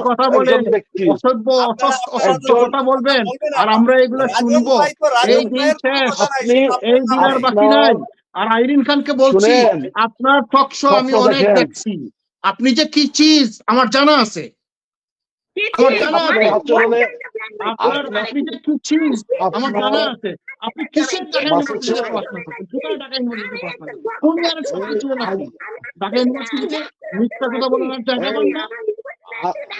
কথা বলেন অসভ্য অসস- কথা বলবেন আর আমরা এগুলো শুনব। ভাই এই দিন শেষ আপনি এই আপনার দিন আর বাকি নাই। আর আইরিন খানকে বলছি আপনার টক শো আমি অনেক দেখছি। আপনি যে কি চিজ আমার জানা আছে। আমার জানা আছে। আচরণে আপনার আপনি কি চিজ আমার জানা আছে আপনি কিসের টাকা। কোথায় টাকা কোন মিথ্যা কথা বলার জায়গা পান না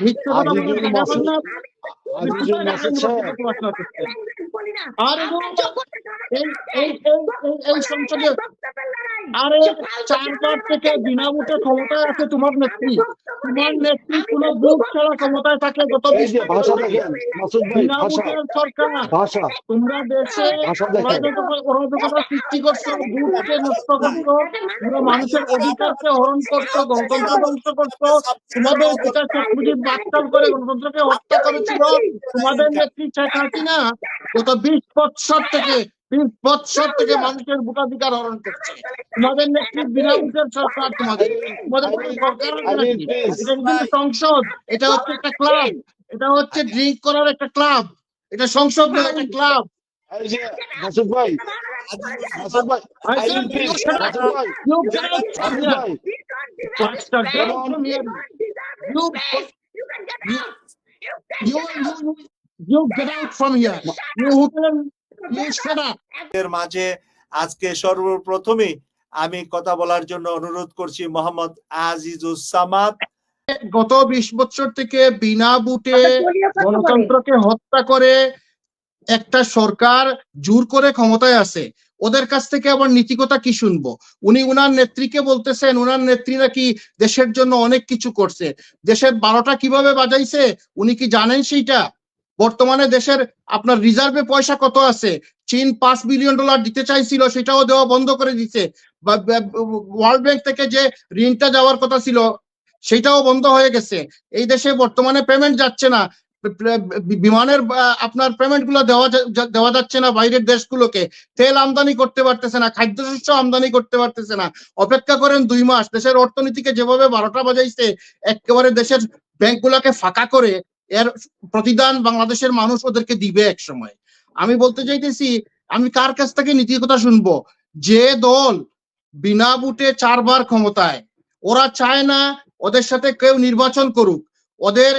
মিথ্যা কথা পান ইউনিভার্সিটিতে পড়াশোনা করছেন আরে এই এই এই সংসদে আরে চারবার থেকে বিনা ভোটে ক্ষমতায় আছে তোমার নেত্রী। তোমার নেত্রী কোন বুথ ছাড়া ক্ষমতায় থাকে গত এই বিশ যে ভাষা বছর ধরে। দেখেন মাসুদ ভাই বিনা ভোটের সরকার। তোমরা দেশে অরাজকতা সৃষ্টি করছ ভোটকে নষ্ট করছ তোমরা মানুষের অধিকারকে হরণ করছ গণতন্ত্র ধ্বংস করছ তোমাদের পিতা শেখ মুজিব বাকশাল করে গণতন্ত্রকে হত্যা করেছিল। তোমাদের নেত্রী শেখ হাসিনা গত বিশ বৎসর থেকে বৎসর থেকে মানুষের ভোটাধিকার হরণ করছে। তোমাদের নেত্রী বিনা ভোটের সরকার তোমাদের। তোমাদের সরকার এটা সংসদ এটা হচ্ছে একটা ক্লাব এটা হচ্ছে ড্রিঙ্ক করার একটা ক্লাব এটা সংসদ নয় একটা ক্লাব। ভাই you You. You, you, get out from here. You shut up. এর মাঝে আজকে সর্বপ্রথমেই আমি কথা বলার জন্য অনুরোধ করছি মোহাম্মদ আজিজুস সামাদ। গত বিশ বছর থেকে বিনা বুটে গণতন্ত্রকে হত্যা করে একটা সরকার জোর করে ক্ষমতায় আছে। ওদের কাছ থেকে আবার নীতিকতা কি শুনব? উনি উনার নেত্রীকে বলতেছেন উনার নেত্রী নাকি দেশের জন্য অনেক কিছু করছে। দেশের বারোটা কীভাবে বাজাইছে? উনি কি জানেন সেইটা? বর্তমানে দেশের আপনার রিজার্ভে পয়সা কত আছে? চীন পাঁচ বিলিয়ন ডলার দিতে চাইছিল, সেটাও দেওয়া বন্ধ করে দিছে। ওয়ার্ল্ড ব্যাংক থেকে যে ঋণটা যাওয়ার কথা ছিল, সেটাও বন্ধ হয়ে গেছে। এই দেশে বর্তমানে পেমেন্ট যাচ্ছে না। বিমানের, আপনার পেমেন্টগুলো দেওয়া দেওয়া যাচ্ছে না বাইরের দেশগুলোকে। তেল আমদানি করতে পারতেছে না, খাদ্যশস্য আমদানি করতে পারতেছে না। অপেক্ষা করেন দুই মাস। দেশের অর্থনীতিকে যেভাবে বারোটা বাজাইছে, একেবারে দেশের ব্যাংকগুলোকে ফাঁকা করে এর প্রতিদান বাংলাদেশের মানুষ ওদেরকে দিবে এক সময় আমি বলতে চাইতেছি, আমি কার কাছ থেকে নীতির কথা শুনব? যে দল বিনা বুটে চারবার ক্ষমতায়, ওরা চায় না ওদের সাথে কেউ নির্বাচন করুক। ওদের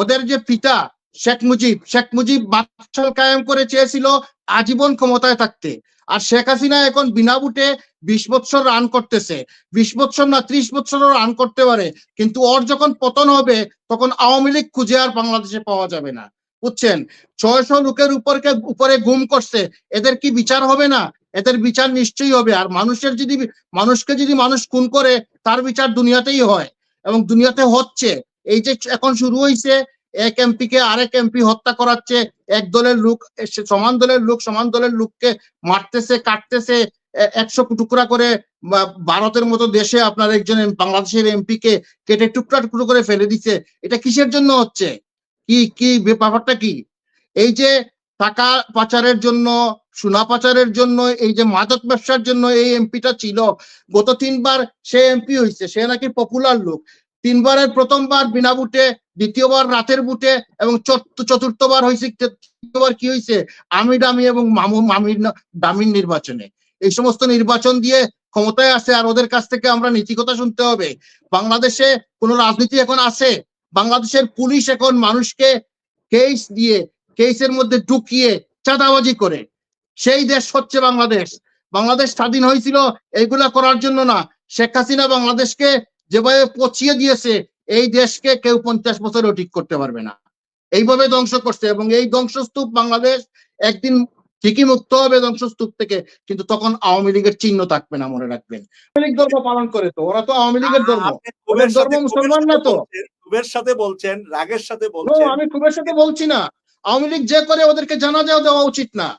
ওদের যে পিতা, শেখ মুজিব শেখ মুজিব বাকশাল কায়েম করে চেয়েছিল আজীবন ক্ষমতায় থাকতে। আর শেখ হাসিনা এখন বিনা বুটে বিশ বছর রান করতেছে। বিশ বছর না ত্রিশ বছরও রান করতে পারে। কিন্তু ওর যখন পতন হবে, তখন আওয়ামী লীগ খুঁজে আর বাংলাদেশে পাওয়া যাবে না। বুঝছেন? ছয়শো লোকের উপরকে, উপরে গুম করছে, এদের কি বিচার হবে না? এদের বিচার নিশ্চয়ই হবে। আর মানুষের যদি, মানুষকে যদি মানুষ খুন করে, তার বিচার দুনিয়াতেই হয়। এবং দুনিয়াতে হচ্ছে। এই যে এখন শুরু হয়েছে এক এমপি কে আরেক এমপি হত্যা করাচ্ছে, এক দলের লোক সমান দলের লোক, সমান দলের লোককে মারতেছে, কাটতেছে একশো টুকরা করে ভারতের মতো দেশে আপনার একজন বাংলাদেশের এমপি কে কেটে টুকরা টুকরো করে ফেলে দিচ্ছে, এটা কিসের জন্য হচ্ছে? কি কি ব্যাপারটা কি? এই যে টাকা পাচারের জন্য, সোনা পাচারের জন্য, এই যে মাদক ব্যবসার জন্য এই এমপিটা ছিল, গত তিনবার সে এমপি হয়েছে, সে নাকি পপুলার লোক। তিনবারের প্রথমবার বিনা বুটে দ্বিতীয়বার রাতের বুটে এবং চতুর্থ চতুর্থবার হয়েছে, তৃতীয়বার কি হয়েছে? আমি ডামি এবং মামু, মামির দামির নির্বাচনে। এই সমস্ত নির্বাচন দিয়ে ক্ষমতায় আছে আর ওদের কাছ থেকে আমরা নীতিকতা শুনতে হবে। বাংলাদেশে কোন রাজনীতি এখন আছে? বাংলাদেশের পুলিশ এখন মানুষকে কেস দিয়ে কেসের মধ্যে ঢুকিয়ে চাঁদাবাজি করে। সেই দেশ হচ্ছে বাংলাদেশ। বাংলাদেশ স্বাধীন হয়েছিল এইগুলা করার জন্য না। শেখ হাসিনা বাংলাদেশকে যেভাবে পচিয়ে দিয়েছে, এই দেশকে কেউ পঞ্চাশ বছরেও ঠিক করতে পারবে না। এইভাবে ধ্বংস করছে এবং এই ধ্বংসস্তূপ বাংলাদেশ একদিন ঠিকই মুক্ত হবে ধ্বংসস্তূপ থেকে কিন্তু তখন আওয়ামী লীগের চিহ্ন থাকবে না মনে রাখবেন। আওয়ামী লীগ ধর্ম পালন করে তো ওরা তো আওয়ামী লীগের ধর্ম। ওদের ধর্ম মুসলমান না তো? বলছেন, সাথে বলছেন রাগের সাথে বলছেন। আমি খুবের সাথে বলছি না। আওয়ামী লীগ যে করে ওদেরকে জানাজাও দেওয়া উচিত না।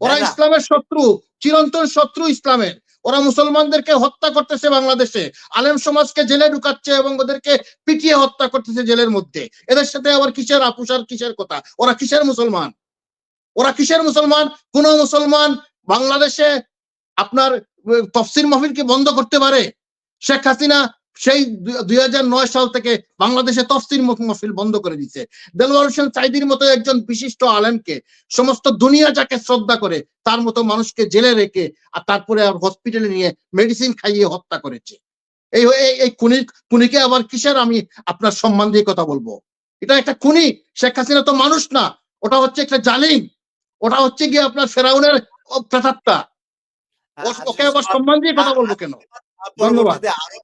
ওরা। ইসলামের শত্রু চিরন্তন শত্রু ইসলামের। ওরা মুসলমানদেরকে হত্যা করতেছে বাংলাদেশে। আলেম সমাজকে জেলে ঢুকাচ্ছে এবং ওদেরকে পিটিয়ে হত্যা করতেছে জেলের মধ্যে। এদের সাথে আবার কিসের আপুষ আর কিসের কথা? ওরা কিসের মুসলমান? ওরা কিসের মুসলমান? কোন মুসলমান বাংলাদেশে আপনার তফসির মাহফিলকে বন্ধ করতে পারে। শেখ হাসিনা সেই দুই হাজার নয় সাল থেকে বাংলাদেশে তফসির মহফিল বন্ধ করে দিছে। দেলওয়ার হোসেন সাইদির মতো একজন বিশিষ্ট আলেমকে সমস্ত দুনিয়া যাকে শ্রদ্ধা করে, তার মতো মানুষকে জেলে রেখে আর তারপরে আর হসপিটালে নিয়ে মেডিসিন খাইয়ে হত্যা করেছে। এই- এই খুনি খুনিকে আবার কিসের আমি আপনার সম্মান দিয়ে কথা বলব? এটা একটা খুনি। শেখ হাসিনা তো মানুষ না। ওটা হচ্ছে একটা জালিম। ওটা হচ্ছে গিয়ে আপনার ফেরাউনের প্রেতাত্মা ওকে আবার সম্মান দিয়ে কথা বলব কেন ধন্যবাদ। পরবর্তীতে আরও